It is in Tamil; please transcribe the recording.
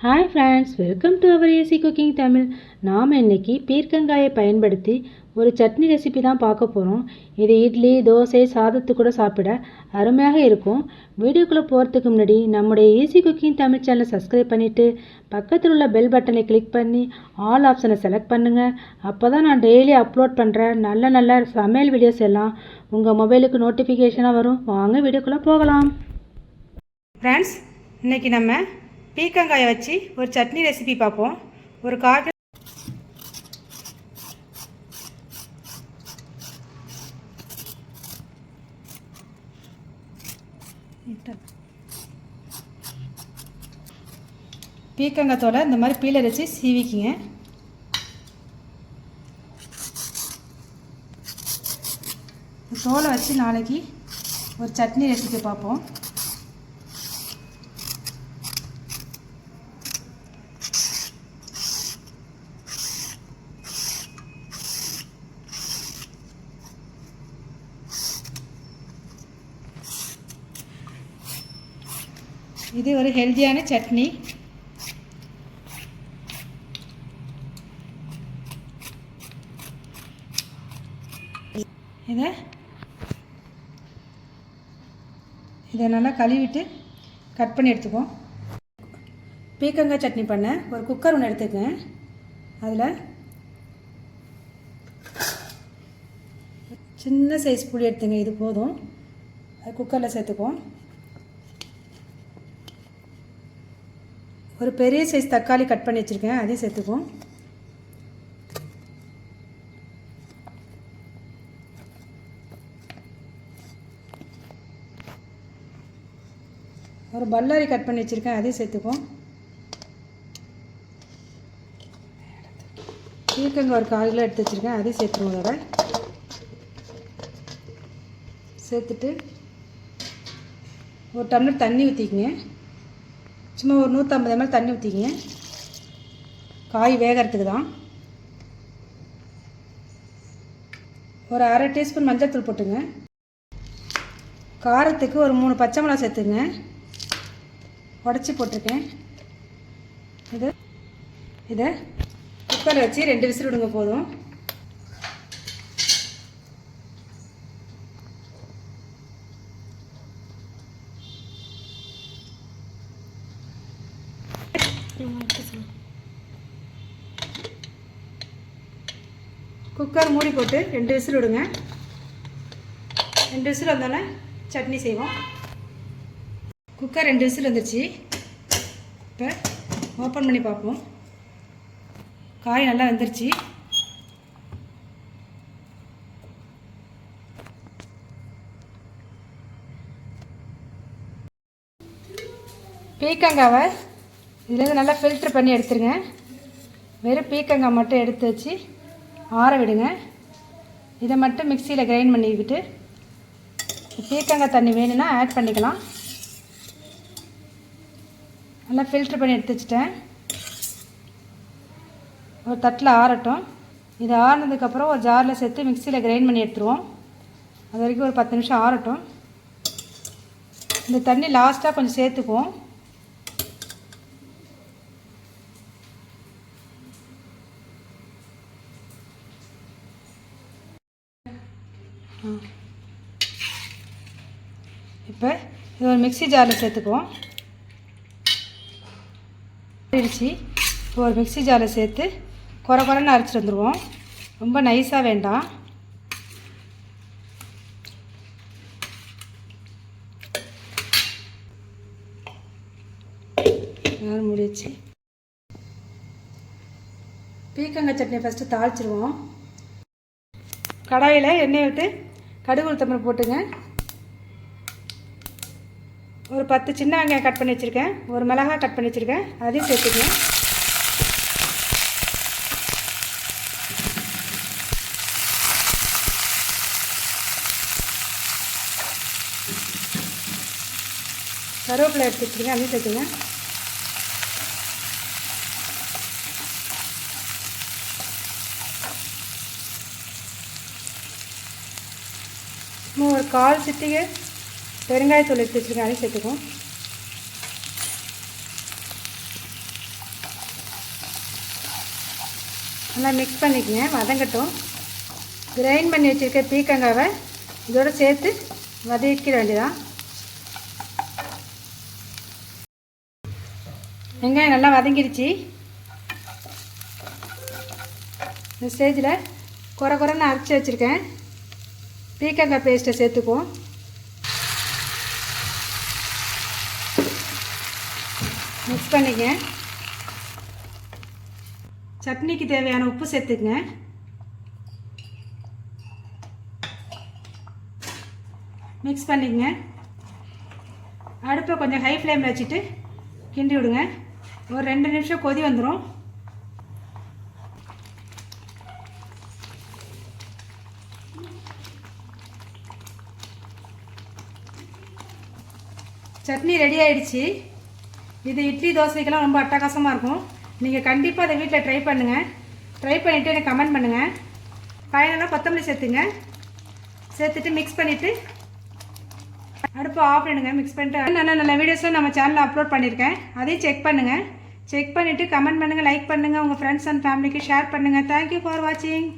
Hi friends welcome to our AC cooking Tamil நாம் இன்னைக்கு பீர்க்கங்காயை பயன்படுத்தி ஒரு சட்னி ரெசிபி தான் பார்க்க போகிறோம் இது இட்லி தோசை சாதத்து கூட சாப்பிட அருமையாக இருக்கும். வீடியோக்குள்ளே போகிறதுக்கு முன்னாடி நம்முடைய ஈஸி குக்கிங் தமிழ் சேனலை சப்ஸ்கிரைப் பண்ணிவிட்டு பக்கத்தில் உள்ள பெல் பட்டனை கிளிக் பண்ணி ஆல் ஆப்ஷனை செலக்ட் பண்ணுங்கள் அப்போ தான் நான் டெய்லி அப்லோட் பண்ணுற நல்ல நல்ல சமையல் வீடியோஸ் எல்லாம் உங்கள் மொபைலுக்கு நோட்டிஃபிகேஷனாக வரும். வாங்க வீடியோக்குள்ளே போகலாம். ஃப்ரெண்ட்ஸ் இன்றைக்கி நம்ம பீக்கங்காயை வச்சு ஒரு சட்னி ரெசிபி பார்ப்போம். ஒரு கால் பீக்கங்காத்தோட இந்த மாதிரி பீலை வச்சு சீவிக்கிங்க. தோலை வச்சு நாளைக்கு ஒரு சட்னி ரெசிபி பார்ப்போம். இது ஒரு ஹெல்த்தியான சட்னி. இதை இதை நல்லா கழுவிட்டு கட் பண்ணி எடுத்துக்குவோம் பீக்கங்காய் சட்னி பண்ண ஒரு குக்கர் ஒன்று எடுத்துக்கேன். அதில் சின்ன சைஸ் புளி எடுத்துங்க இது போதும். அது குக்கரில் சேர்த்துக்குவோம். ஒரு பெரிய சைஸ் தக்காளி கட் பண்ணி வச்சுருக்கேன் அதையும் சேர்த்துக்குவோம். ஒரு பல்லாரி கட் பண்ணி வச்சுருக்கேன் அதையும் சேர்த்துக்குவோம். பீர்க்கங்காய் ஒரு கால் கிலோ எடுத்து வச்சுருக்கேன் அதையும் சேர்த்துருவோம் அதோட சேர்த்துட்டு ஒரு டம்ளர் தண்ணி ஊற்றிக்கிங்க சும்மா ஒரு நூற்றம்பது எம்எல் தண்ணி ஊற்றிக்கிங்க காய் வேகிறதுக்கு தான். ஒரு அரை டீஸ்பூன் மஞ்சள் தூள் போட்டுங்க. காரத்துக்கு ஒரு மூணு பச்சை மிளகா சேர்த்துங்க. உடச்சி போட்டிருக்கேன். இது இதை குக்கரில் வச்சு ரெண்டு விசில் விடுங்க போதும். குக்கர் மூடி போட்டு ரெண்டு விசில் விடுங்க. ரெண்டு விசில் வந்தோடனே சட்னி செய்வோம். குக்கர் ரெண்டு விசில் வந்துருச்சு. இப்போ ஓப்பன் பண்ணி பார்ப்போம். காய் நல்லா வந்துருச்சு. பீக்கங்காவை இதுலேருந்து நல்லா ஃபில்ட்ரு பண்ணி எடுத்துருங்க. வெறும் பீக்கங்காய் மட்டும் எடுத்து வச்சு ஆற விடுங்க. இதை மட்டும் மிக்சியில் கிரைண்ட் பண்ணிக்கிட்டு பீக்கங்காய் தண்ணி வேணும்னா ஆட் பண்ணிக்கலாம். நல்லா ஃபில்ட்ரு பண்ணி எடுத்து வச்சுட்டேன். ஒரு தட்டில் ஆறட்டும். இது ஆறினதுக்கப்புறம் ஒரு ஜாரில் சேர்த்து மிக்சியில் கிரைண்ட் பண்ணி எடுத்துருவோம். அது வரைக்கும் ஒரு பத்து நிமிஷம் ஆறட்டும். இந்த தண்ணி லாஸ்ட்டாக கொஞ்சம் சேர்த்துக்குவோம். இப்போ இது ஒரு மிக்சி ஜாரில் சேர்த்துக்குவோம். அரிச்சு இப்போ ஒரு மிக்சி ஜாரில் சேர்த்து குறை குறைன்னு அரைச்சிட்டு வந்துடுவோம் ரொம்ப நைஸாக வேண்டாம். முடிச்சு பீக்கங்காய் சட்னி ஃபஸ்ட்டு தாளிச்சிருவோம். கடாயில் எண்ணெய் விட்டு கடுகு உளுத்தம்பரம் போட்டுங்க. ஒரு பத்து சின்ன வெங்காயம் கட் பண்ணி வச்சுருக்கேன். ஒரு மிளகாய் கட் பண்ணி வச்சுருக்கேன். அதையும் சேர்த்துக்கங்க கருவேப்பிலை எடுத்து வச்சுருக்கேன். அதையும் சேர்த்துங்க நம்ம ஒரு கால் சிட்டிகை பெருங்காயத்தூள் எடுத்து வச்சுருக்கேன் அதையும் சேர்த்துக்குவோம். நல்லா மிக்ஸ் பண்ணிக்கங்க வதங்கட்டும். கிரைண்ட் பண்ணி வச்சுருக்க பீக்கங்காவை இதோடு சேர்த்து வதக்கிட வேண்டியதான் வெங்காயம் நல்லா வதங்கிருச்சு இந்த ஸ்டேஜில் குறை குறைன்னு அரைச்சி வச்சுருக்கேன். பீக்கங்காய் பேஸ்ட்டை சேர்த்துக்குவோம். மிக்ஸ் பண்ணிக்க. சட்னிக்கு தேவையான உப்பு சேர்த்துக்குங்க. மிக்ஸ் பண்ணிக்கங்க. அடுப்பை கொஞ்சம் ஹை ஃப்ளேமில் வச்சுட்டு கிண்டி விடுங்க. ஒரு ரெண்டு நிமிஷம் கொதி வந்துடும் சட்னி ரெடி ஆயிடுச்சு. இது இட்லி தோசைக்கெல்லாம் ரொம்ப அட்டகாசமாக இருக்கும். நீங்கள் கண்டிப்பாக அதை வீட்டில் ட்ரை பண்ணுங்கள் ட்ரை பண்ணிவிட்டு எனக்கு கமெண்ட் பண்ணுங்கள் ஃபைனலாக கொத்தமல்லி சேர்த்துங்க. சேர்த்துட்டு மிக்ஸ் பண்ணிவிட்டு அடுப்பு ஆஃப் பண்ணிடுங்க. மிக்ஸ் பண்ணிட்டு நல்ல நல்ல வீடியோஸும் நம்ம சேனலில் அப்லோட் பண்ணியிருக்கேன். அதையும் செக் பண்ணுங்கள் செக் பண்ணிவிட்டு கமெண்ட் பண்ணுங்கள் லைக் பண்ணுங்கள் உங்கள் ஃப்ரெண்ட்ஸ் அண்ட் ஃபேமிலிக்கு ஷேர் பண்ணுங்கள் தேங்க்யூ ஃபார் வாட்சிங்